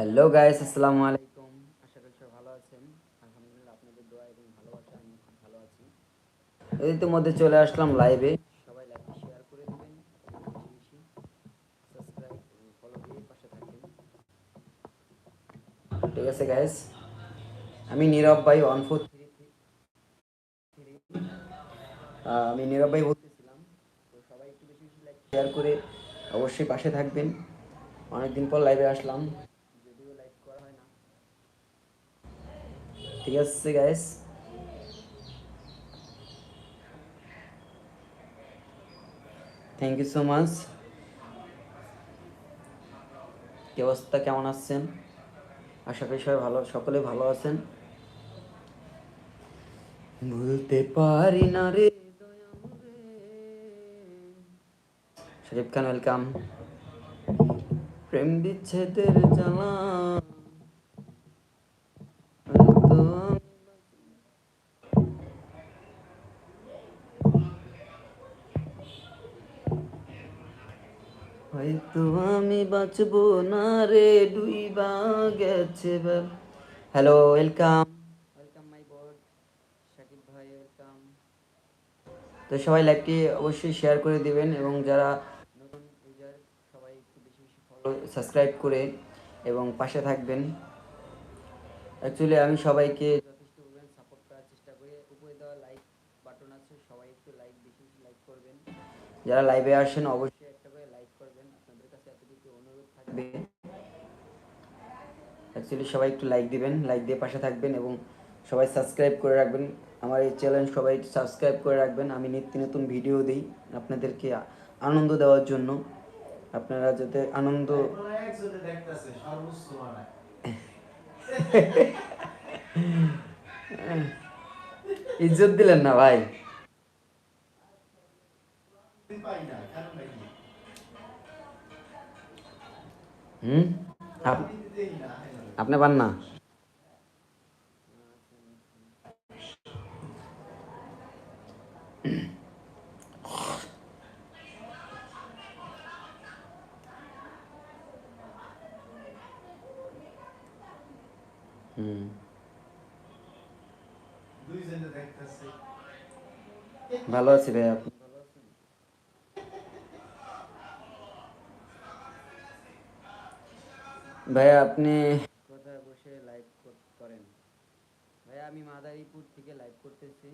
Hello guys আসসালামু আলাইকুম আশা করি সবাই ভালো আছেন। আলহামদুলিল্লাহ, আপনাদের দোয়া এবং ভালোবাসা আমি খুব ভালো আছি। এই তো মধ্যে চলে আসলাম লাইভে সবাই লাইভে শেয়ার করে দিবেন। সাবস্ক্রাইব ফলো দিয়ে পাশে থাকবেন ঠিক আছে গাইস আমি নীরব ভাই ওয়ান ফোর থ্রি আমি নীরব ভাই বলতেছিলাম। তো সবাই একটু বেশি বেশি লাইক শেয়ার করে অবশ্যই পাশে থাকবেন। অনেকদিন পর লাইভে আসলাম যদিও লাইভ করা হয় না ঠিক আছে guys thank you so much কি অবস্থা? কেমন আছেন? আশা করি সবাই ভালো, সকলে ভালো আছেন। ভুলতে পারি না রে শরীফ খান ওয়েলকাম প্রেম বিচ্ছেদের জ্বালা। বাঁচবো না রে ডুইবা গেছে hello welcome welcome my board Shakib ভাই ওয়েলকাম তো সবাই লাইভটি অবশ্যই শেয়ার করে দিবেন এবং যারা নতুন ইউজার সবাই একটু বেশি বেশি ফলো সাবস্ক্রাইব করে এবং পাশে থাকবেন। অ্যাকচুয়ালি আমি সবাইকে যথেষ্ট পরিমাণ সাপোর্ট করার চেষ্টা করি। উপরে দেওয়া লাইক বাটন আছে সবাই একটু লাইক বেশি বেশি লাইক করবেন। যারা লাইভে আসেন অবশ্যই একটা করে লাইক করবেন আপনাদের কাছে এতটুকু অনুরোধ থাকবে অ্যাকচুয়ালি সবাই একটু লাইক দিবেন লাইক দিয়ে পাশে থাকবেন এবং সবাই সাবস্ক্রাইব করে রাখবেন। আমার এই চ্যানেল সবাই সাবস্ক্রাইব করে রাখবেন। আমি নিত্য নতুন ভিডিও দিই আপনাদেরকে আনন্দ দেওয়ার জন্য। আপনারা যাতে আনন্দ ইজ্জত দিলেন না ভাই। হুম? আপ- দিতেই না হয় না। আপনি পান না? হুম। দুইজনে দেখতাছে ভালো আছি ভাই আপনি? ভাইয়া আপনি কোথায় বসে লাইভ করেন? ভাইয়া আমি মাদারীপুর থেকে লাইভ করতেছি।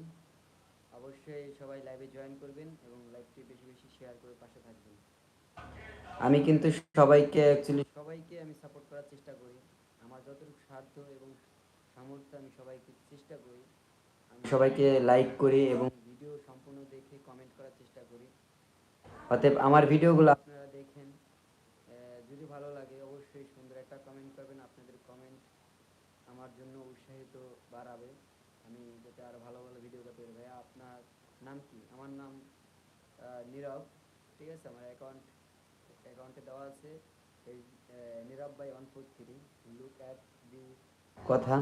অবশ্যই সবাই লাইভে জয়েন করবেন এবং লাইভটি বেশি বেশি শেয়ার করে পাশে থাকবেন। আমি কিন্তু সবাইকে অ্যাকচুয়ালি সবাইকে আমি সাপোর্ট করার চেষ্টা করি। আমার যতটুকু সাধ্য এবং সামর্থ্য আমি সবাইকে চেষ্টা করি। আমি সবাইকে লাইক করি এবং ভিডিও সম্পূর্ণ দেখে কমেন্ট করার চেষ্টা করি। অতএব আমার ভিডিওগুলো আপনারা দেখেন। যদি ভালো লাগে অবশ্যই সুন্দর একটা কমেন্ট করবেন, আপনাদের কমেন্ট আমার জন্য উৎসাহিত বাড়াবে। আমি যাতে আরও ভালো ভালো ভিডিও করতে পারি ভাইয়া, আপনার নাম কি? আমার নাম নীরব, ঠিক আছে? আমার অ্যাকাউন্ট অ্যাকাউন্টে দেওয়া আছে। এই Nirob by one four three look at the কথা।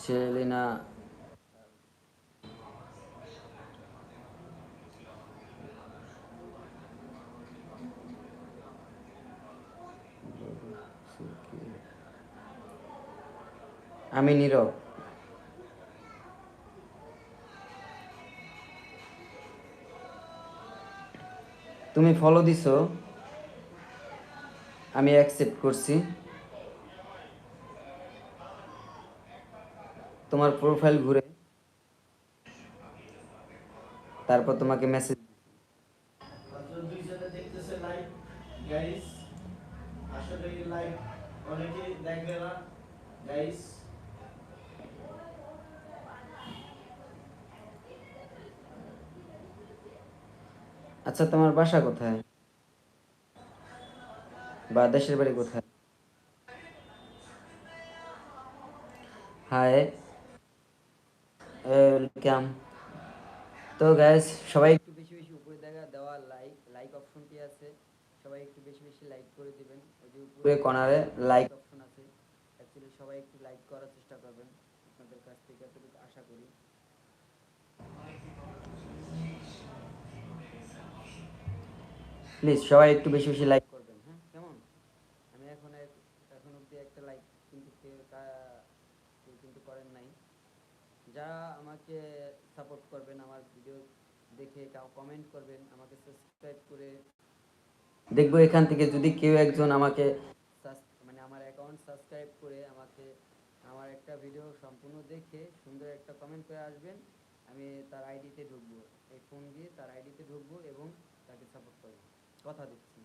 সেলিনা আমি নীরব। তুমি ফলো দিছো। আমি অ্যাকসেপ্ট করছি। তোমার প্রোফাইল ঘুরে তারপর তোমাকে মেসেজ আসলে আচ্ছা তোমার বাসা কোথায়? বা দেশের বাড়ি কোথায়? হাই ওয়েলকাম তো গ্যাস সবাই একটু বেশি বেশি উপরে দেখা, দেওয়া লাইক লাইক অপশনটি আছে। সবাই একটু বেশি বেশি লাইক করে দিবেন। ওই যে উপরে কর্নারে লাইক অপশন আছে। অ্যাকচুয়ালি সবাই একটু লাইক করার চেষ্টা করবেন। আপনাদের কাছ থেকে এতটুকু আশা করি। প্লিজ সবাই একটু বেশি বেশি লাইক করবেন হ্যাঁ? কেমন? আমি এখন এখন অবধি একটা লাইক কিন্তু কেউ কিন্তু করেন নাই। যারা আমাকে সাপোর্ট করবেন, আমার ভিডিও দেখে কমেন্ট করবেন, আমাকে সাবস্ক্রাইব করে দেখব এখান থেকে। যদি কেউ একজন আমাকে মানে আমার অ্যাকাউন্ট সাবস্ক্রাইব করে আমাকে আমার একটা ভিডিও সম্পূর্ণ দেখে সুন্দর একটা কমেন্ট করে আসবেন, আমি তার আইডিতে ঢুকবো। এই ফোন দিয়ে তার আইডিতে ঢুকবো এবং কথা দিচ্ছি।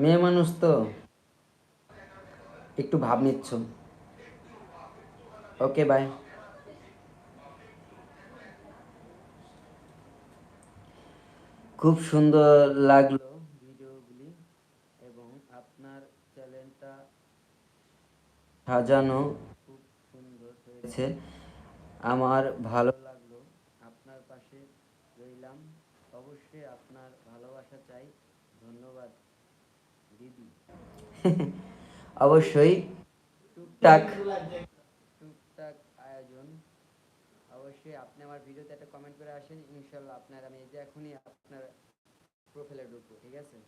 মেয়ে মানুষ তো একটু ভাব নিচ্ছ। ওকে বাই খুব সুন্দর লাগল ভিডিওগুলি এবং আপনার চ্যানেলটা সাজানো খুব সুন্দর হয়েছে। আমার ভালো লাগল। আপনার পাশে রইলাম। অবশ্যই আপনার ভালোবাসা চাই। ধন্যবাদ দিদি। অবশ্যই। টুকটাক। টুকটাক আয়োজন। অবশ্যই আপনি আমার ভিডিওতে একটা কমেন্ট করে আসেন। ইনশাল্লাহ আপনার আমি এই যে এখনই আপনার প্রোফাইলে ঢুকবো ঠিক আছে?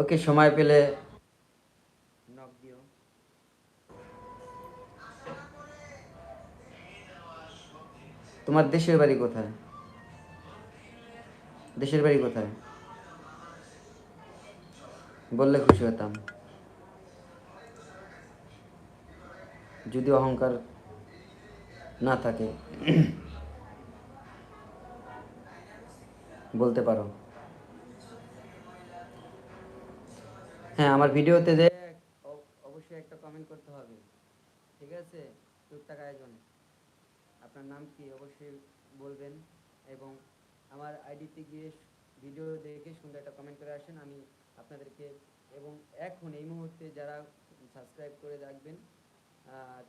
ওকে, সময় পেলে তোমার দেশের বাড়ি কোথায়? দেশের বাড়ি কোথায়? বললে খুশি হতাম। যদি অহংকার না থাকে বলতে পারো। হ্যাঁ আমার ভিডিওতে যে অবশ্যই একটা কমেন্ট করতে হবে। ঠিক আছে? টুকটাক আয়োজন। আপনার নাম কি? অবশ্যই বলবেন এবং আমার আইডিতে গিয়ে ভিডিও দেখে সুন্দর একটা কমেন্ট করে আসেন। আমি আপনাদেরকে এবং এখন এই মুহূর্তে যারা সাবস্ক্রাইব করে রাখবেন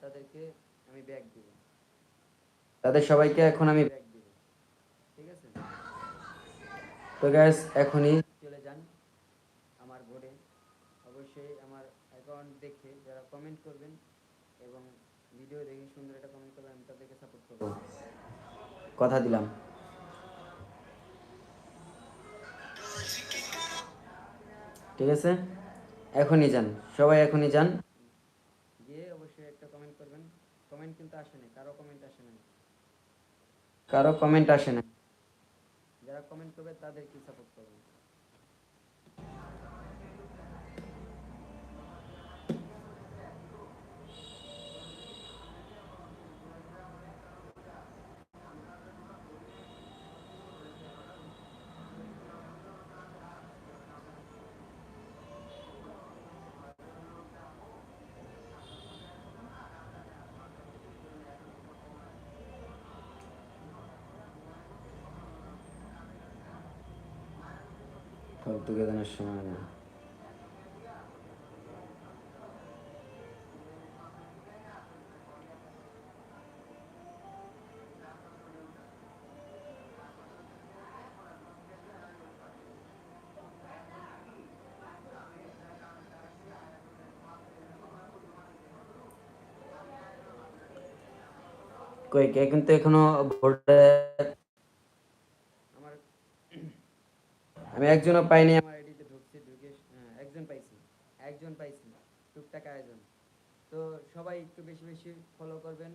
তাদেরকে আমি ব্যাগ দিব। তাদের সবাইকে এখন আমি ব্যাগ দিব। ঠিক আছে? তো গ্যাস এখনই চলে যান আমার বোর্ডে অবশ্যই আমার অ্যাকাউন্ট দেখে যারা কমেন্ট করবেন এবং ভিডিও দেখে সুন্দর একটা কমেন্ট করবেন, আমি তাদেরকে সাপোর্ট করব। কথা দিলাম। ঠিক আছে? এখনই যান। সবাই এখনই যান। গিয়ে অবশ্যই একটা কমেন্ট করবেন। কমেন্ট কিন্তু আসে না কারও কমেন্ট আসে না কারও কমেন্ট আসে না যারা কমেন্ট করবে তাদেরকে সাপোর্ট করবেন ফালতু কেদানোর সময় না। কিন্তু এখনও ভোটে আমার আমি একজনও পাইনি আমার আইডিতে ঢুকছি ঢুকে একজন পাইছি একজন পাইছি টুকটাক আয়োজন। তো সবাই একটু বেশি বেশি ফলো করবেন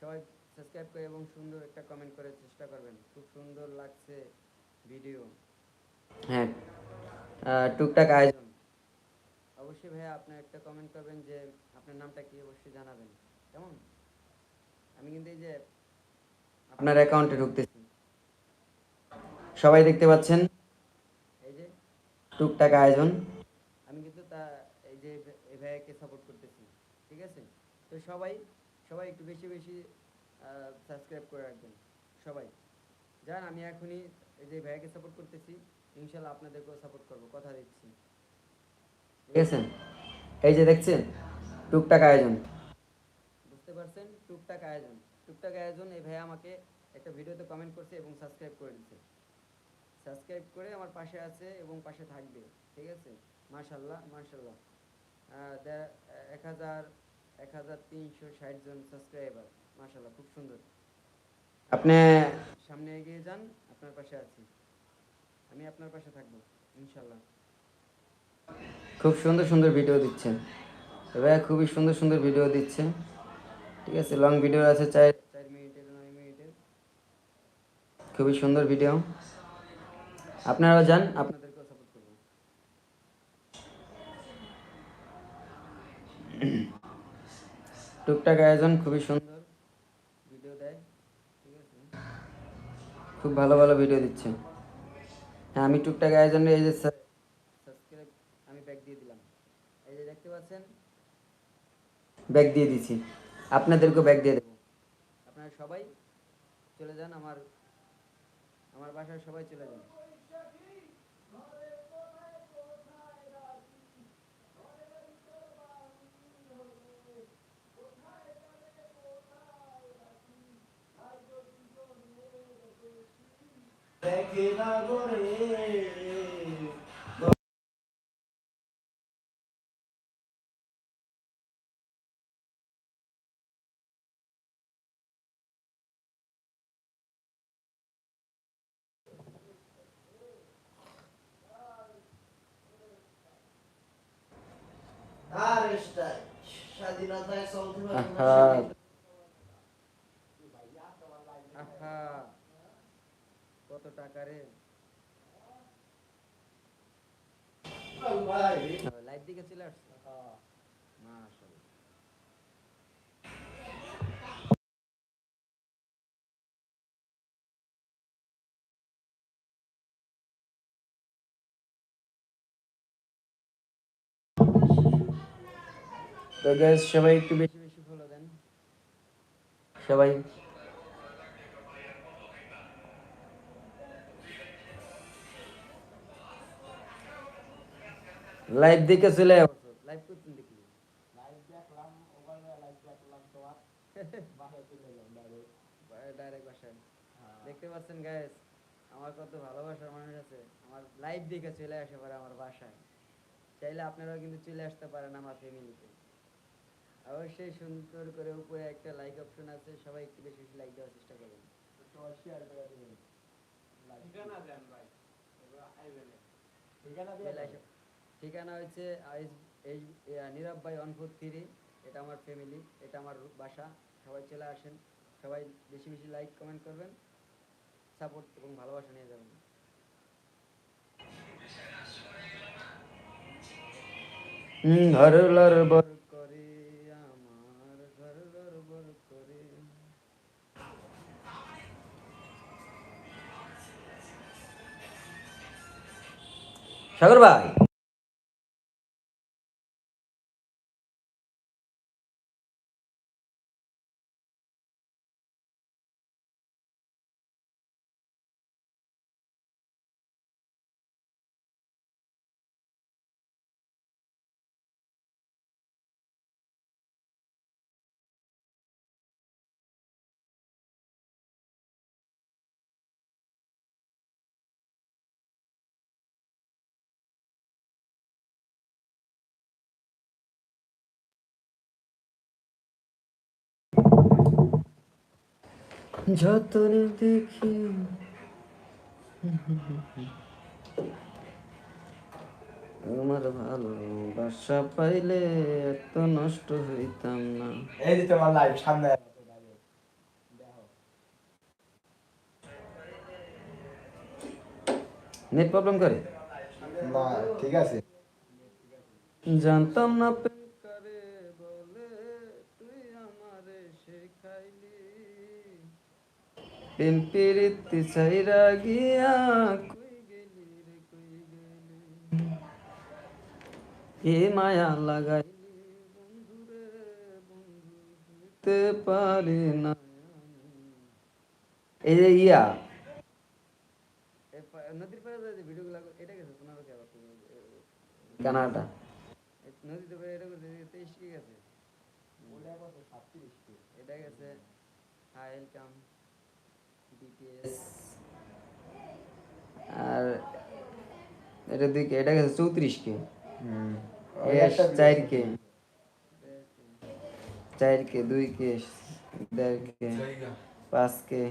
সবাই সাবস্ক্রাইব করে এবং সুন্দর একটা কমেন্ট করার চেষ্টা করবেন। খুব সুন্দর লাগছে ভিডিও হ্যাঁ। টুকটাক আয়োজন। অবশ্যই ভাইয়া আপনি একটা কমেন্ট করবেন যে আপনার নামটা কি অবশ্যই জানাবেন। কেমন? আমি কিন্তু এই যে আপনার অ্যাকাউন্টে ঢুকতেছি। সবাই দেখতে পাচ্ছেন? টুকটাক আয়োজন। আমি কিন্তু তা এই যে এই ভাইয়াকে সাপোর্ট করতেছি ঠিক আছে? তো সবাই সবাই একটু বেশি বেশি সাবস্ক্রাইব করে রাখবেন সবাই। যান আমি এখনই এই যে ভাইয়াকে সাপোর্ট করতেছি ইনশাল্লাহ আপনাদেরকেও সাপোর্ট করব কথা দিচ্ছি। ঠিক আছে? এই যে দেখছেন টুকটাক আয়োজন। বুঝতে পারছেন? টুকটাক আয়োজন। টুকটাক আয়োজন এই ভাইয়া আমাকে একটা ভিডিওতে কমেন্ট করছে এবং সাবস্ক্রাইব করে দিচ্ছে সাবস্ক্রাইব করে আমার পাশে আছে এবং পাশে থাকবে ঠিক আছে? আহ, দে- এক হাজার এক হাজার তিনশো ষাট জন সাবস্ক্রাইবার মাশাল্লাহ খুব সুন্দর। আপনি সামনে এগিয়ে যান আপনার পাশে আছি। আমি আপনার পাশে থাকব ইনশাল্লাহ। খুব সুন্দর সুন্দর ভিডিও দিচ্ছেন। এবার খুবই সুন্দর সুন্দর ভিডিও দিচ্ছে ঠিক আছে লং ভিডিও আছে চার চার মিনিটের নয় মিনিটের। খুবই সুন্দর ভিডিও আপনারাও যান, আপনাদেরকেও সাপোর্ট করব। টুকটাক আয়োজন খুবই সুন্দর ভিডিও দেয়, ঠিক আছে? খুব ভালো ভালো ভিডিও দিচ্ছে। হ্যাঁ আমি টুকটাক আয়োজনের এই যে সাবস্ক্রাইব আমি ব্যাক দিয়ে দিলাম। এই যে দেখতে পাচ্ছেন ব্যাক দিয়ে দিছি। আপনাদেরকেও ব্যাক দিয়ে দেবো। আপনারা সবাই চলে যান, আমার আমার বাসায় সবাই চলে যান। দেখে না গরে স্বাধীনতায় চলতে আহা। কত টাকা রে ভাই। লাইভ দিকে চলে আসছে। মাশাআল্লাহ। তো গাইস সবাই একটু বেশি বেশি ফলো দেন। সবাই লাইভ দেখে চলে আসো লাইভ করছেন দেখি। লাইভ দেখলাম ওখানে লাইভ দেখলাম তোমার। বাসায় চলে গেলাম ডাইরেক্ট ডাইরেক্ট বাসায় দেখতে পাচ্ছেন গাইস আমার কত ভালোবাসার মানুষ আছে। আমার লাইভ দেখে চলে আসে পারে আমার বাসায়। চাইলে আপনারাও কিন্তু চলে আসতে পারেন আমার ফ্যামিলিতে অবশ্যই সুন্দর করে উপরে একটা লাইক অপশন আছে। সবাই একটু বেশি বেশি লাইক দেওয়ার চেষ্টা করবেন। সবাই শেয়ার করে দিবেন। ঠিকানা দেন ভাই। ঠিকানা দিয়ে। ঠিকানা হচ্ছে নীরব ভাই ওয়ান ফোর থ্রি, এটা আমার ফ্যামিলি এটা আমার বাসা, সবাই চলে আসেন, সবাই বেশি বেশি লাইক কমেন্ট করবেন সাপোর্ট এবং ভালোবাসা নিয়ে যাবেন। সাগর ভাই! যতনে দেখি। আমার ভালোবাসা পাইলে এত নষ্ট হইতাম না। এই যে তোমার লাইভ সামনে নেট প্রবলেম করে? না ঠিক আছে। জানতাম না প্রেম করে বলে তুই আমারে শেখাইলি প্রেম প্রীতি গিয়া এ মায়া লাগাইলি বন্ধু রে বন্ধু ভুলতে পারি না। এই যে ইয়া। নদীর পাড়ে যে ভিডিওগুলো এটা গেছে পনেরো কে আবার কানাডা। নদীতে পাড়ে এটা করছে তেইশ কি গেছে? এটা গেছে হাই ওয়েলকাম বিটিএস আর এটা দিকে এটা গেছে চৌত্রিশ কে। চার কে। চার কে দুই কে দেড় কে পাঁচ কে।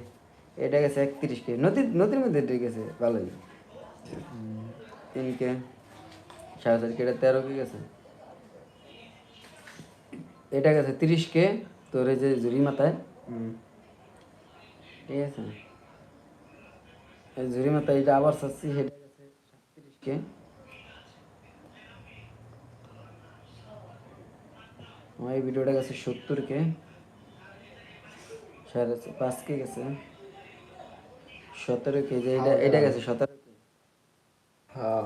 এটা গেছে একত্রিশ কে। নদীর নদীর মধ্যে এটা গেছে ভালোই। তিন কে সাড়ে চার কে এটা তেরো কে গেছে। এটা গেছে তিরিশ কে তোর যে জুরি মাথায় ঠিক আছে? এই জুরি মাথায় এটা আবার চাচ্ছি গেছে আমার এই ভিডিওটা গেছে সত্তর কে সাড়ে চা- পাঁচ কে গেছে সতেরো কে যে এটা এটা গেছে সতেরো কে হ্যাঁ।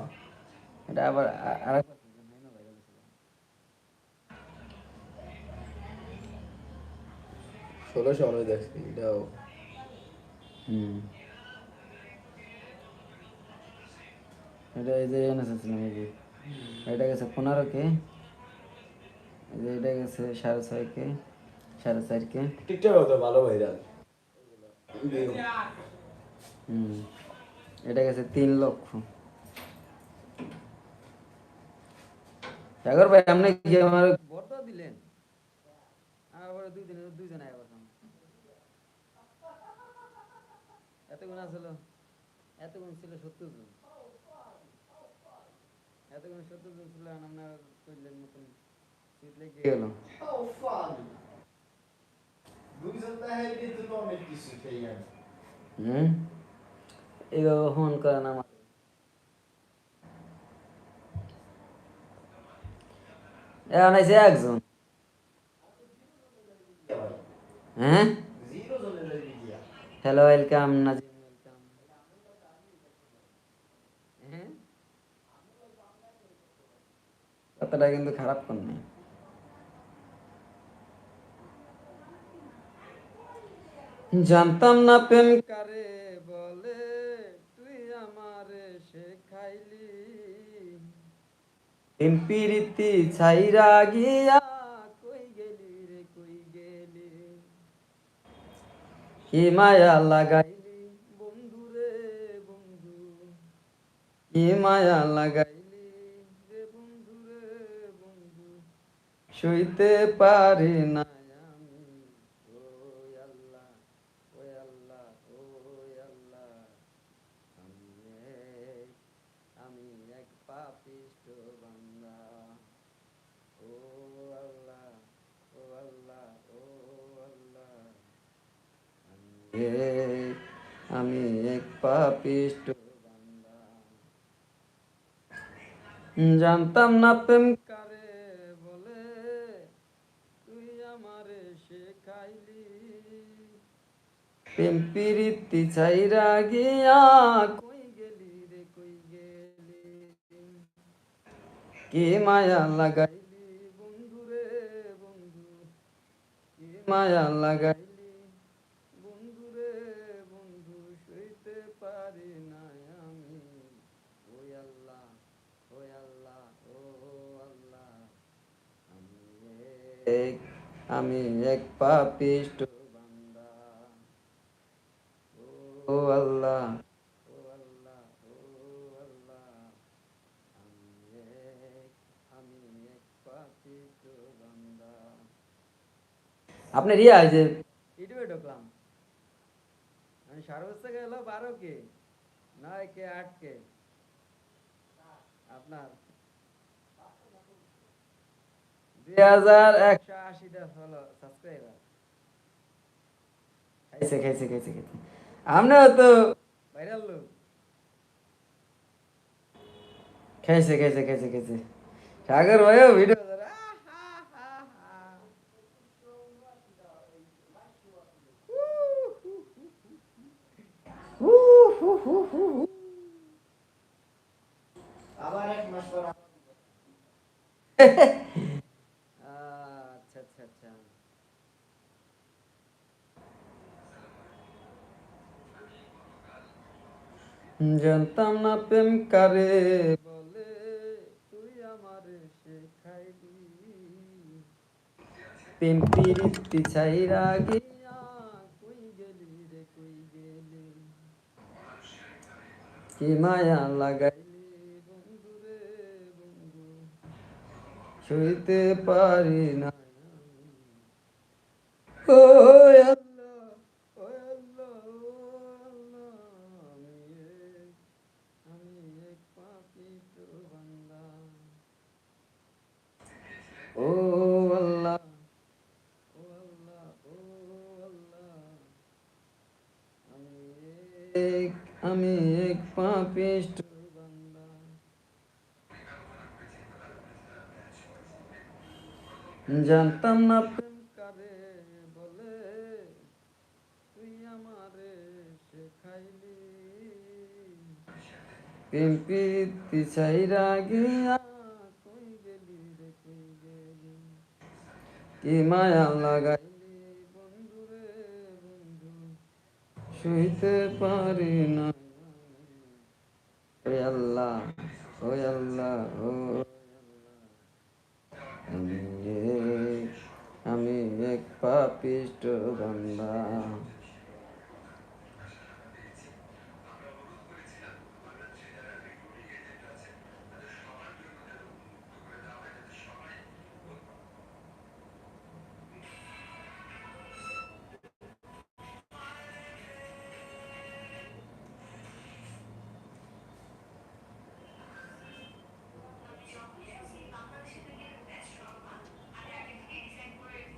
এটা আবার আর ষোলোশো আমি দেখছি এটাও। এটা এই যে এনেছিলাম এই যে। এটা গেছে পনেরো কে। এই যে এটা গেছে সাড়ে ছয় কে সাড়ে চার কে। টিকটক তো ভালো ভাইরাল। হুম। এটা গেছে তিন লক্ষ। সাগর ভাই আপনি কি আমার দিলেন? আবার দুই দিনে দুইজন আয় বসাম এতগুণ আসলো এতগুণ ছিল সত্তর জন। এতগুণ সত্তর জন ছিল করলেন মতন শীত লেগে গেল। হুম? এইভাবে ফোন করেন আমার। এখন আছে একজন। হ্যাঁ? হ্যালো ওয়েলকাম নাজিম ওয়েলকাম হ্যাঁ কথাটা কিন্তু খারাপ করনি জানতাম না প্রেম কারে বলে, তুই আমারে শেখাইলি। প্রেম প্রীতি ছাইরা গিয়া কই গেলি রে, কই গেলি? কি মায়া লাগাইলি বন্ধু রে বন্ধু কি মায়া লাগাইলি রে বন্ধু রে বন্ধু সইতে পারি না। আমি আল্লাহ আল্লাহ আমি এক পাপিষ্ট ও আল্লাহ আল্লাহ আমি জানতাম না প্রেম কারে বলে তুই আমারে শেখাইলি প্রেম প্রীতি ছাইরা গিয়া কই গেলি রে, কই গেলি? কে মায়া লাগাইলি বন্ধু রে, বন্ধু? কে মায়া লাগাইলি বন্ধু রে, বন্ধু? সইতে পারি না আমি। ওই আল্লাহ ওই আল্লাহ, ও আল্লাহ, আমি আমি এক পাপিষ্ট বান্দা। ও আল্লাহ আমি এক আপনি রিয়া যে ইউটিউবে ঢুকলাম। আমি সর্বোচ্চ গেল বারো কে, নয় কে, আট কে। আপনার দুই হাজার একশো আশিটা হলো সাবস্ক্রাইবার খাইছে খাইছে খাইছে খাইছে। আমরাও তো ভাইরাল লোক। খাইছে খাইছে খাইছে খাইছে। সাগর ভাইও ভিডিও আবার এক মাস পর আচ্ছা আচ্ছা আচ্ছা জানতাম না প্রেম কারে বলে, তুই আমারে শেখাইলি প্রেম প্রীতি ছাইরা গিয়া রে, কই গেলি? কি মায়া লাগাইলি বন্ধু রে, বন্ধু? সইতে পারি না ও আল্লাহ ও আল্লাহ আমি এক আমি এক পাপিষ্ট বান্দা ও আল্লাহ ও আল্লাহ ও আল্লাহ আমি এক আমি এক পাপিষ্ট জানতাম না প্রেম কারে বলে, তুই আমারে শেখাইলি। প্রেম প্রীতি চাইরা গিয়া কই গেলি রে, কই গেলি? কি মায়া লাগাইলি সইতে পারি না। ওই আল্লাহ ওই আল্লাহ ও আমি এক পাপিষ্ট বান্দা।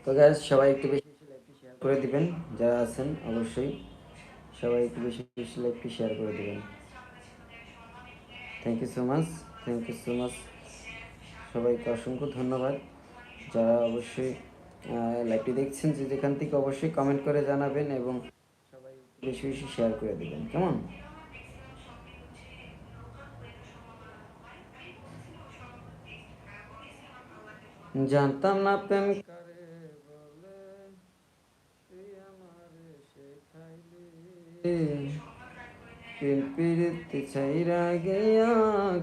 তো গ্যাস সবাই একটু বেশি বেশি লাইভটি শেয়ার করে দিবেন। যারা আছেন, অবশ্যই সবাই একটু বেশি বেশি লাইভটি শেয়ার করে দিবেন। Thank you so much thank you so much সবাইকে অসংখ্য ধন্যবাদ। যারা অবশ্যই লাইভটি দেখছেন যে যেখান থেকে অবশ্যই কমেন্ট করে জানাবেন এবং সবাই বেশি বেশি শেয়ার করে দিবেন। কেমন? জানতাম না প্রেম করে বলে তুই আমারে শেখাইলি প্রেম প্রীতি ছাইরা গিয়া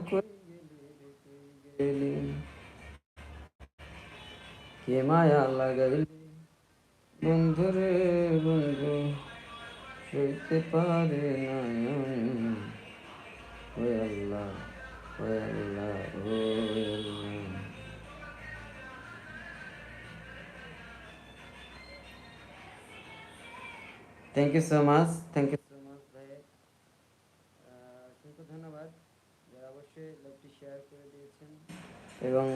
কই গেলি রে কই গেলি কে মায়া লাগাইলি বন্ধু রে বন্ধু সইতে পারে না ওই আল্লাহ ওই আল্লাহ ওই আল্লাহ thank you so much thank you so much ভাই আহ, অসংখ্য ধন্যবাদ যারা অবশ্যই লাইভটি শেয়ার করে দিয়েছেন এবং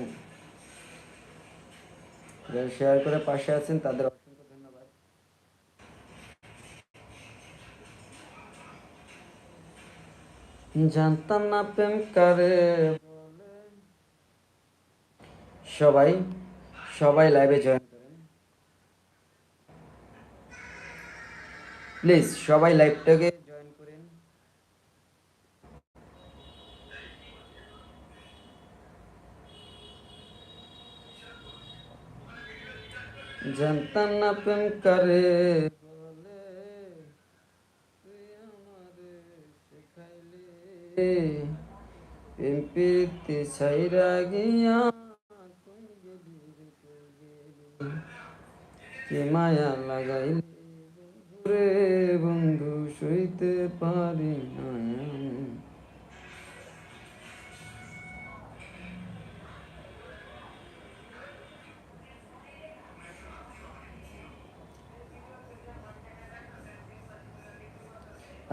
যারা শেয়ার করে পাশে আছেন, তাদের অসংখ্য ধন্যবাদ। জানতাম না প্রেম কারে সবাই সবাই লাইভে জয়েন করেন। প্লিজ সবাই লাইভটাকে জয়েন করেন জানতাম না প্রেম করে বলে তুই আমারে শেখাইলি প্রেম প্রীতি ছাইরা গিয়া কই গেলি রে গেলি কি মায়া লাগাইলি রে বন্ধু সইতে পারি না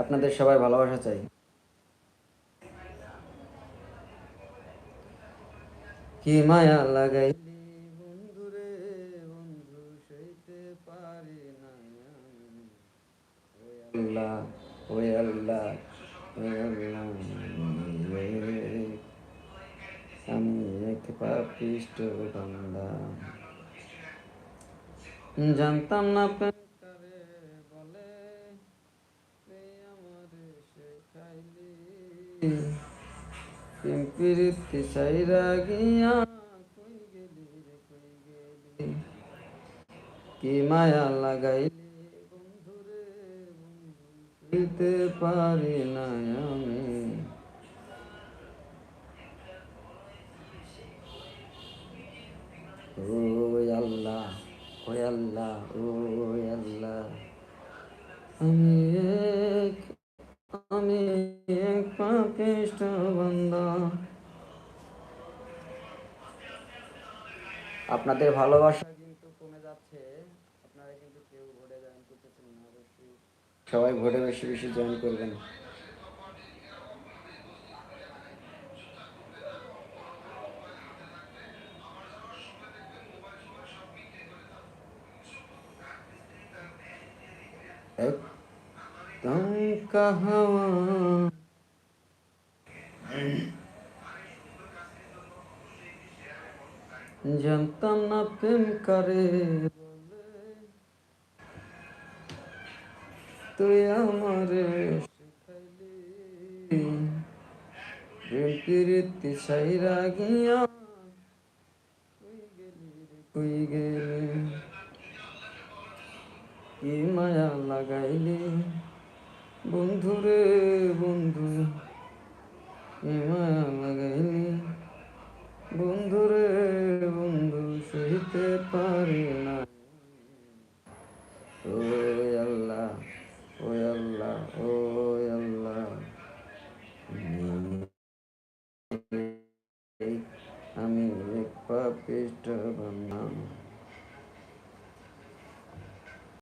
আপনাদের সবাই ভালোবাসা চাই। কি মায়া লাগাই বন্ধু না আমি। জানতাম না প্রীতি সাইরা গিয়া কই গেলি রে কই গেলি কি মায়া লাগাইলি বন্ধু রে বন্ধু সইতে পারি না আমি আপনাদের ভালোবাসা কিন্তু কমে যাচ্ছে আপনারা কিন্তু কেউ ভোটে জয়েন করতেছেন না অবশ্যই সবাই ভোটে বেশি বেশি জয়েন করবেন एकदम कहवा জানতাম না প্রেম করে তুই আমারে শিখাইলি প্রেম প্রীতি সাইরা গিয়া কই গেলি কি মায়া লাগাইলি বন্ধু রে বন্ধু কি মায়া লাগাইলি বন্ধুরে, বন্ধু সহিতে পারি না। ও আল্লাহ ও আল্লাহ ও আল্লাহ। আমি এক পাপিষ্ট আমি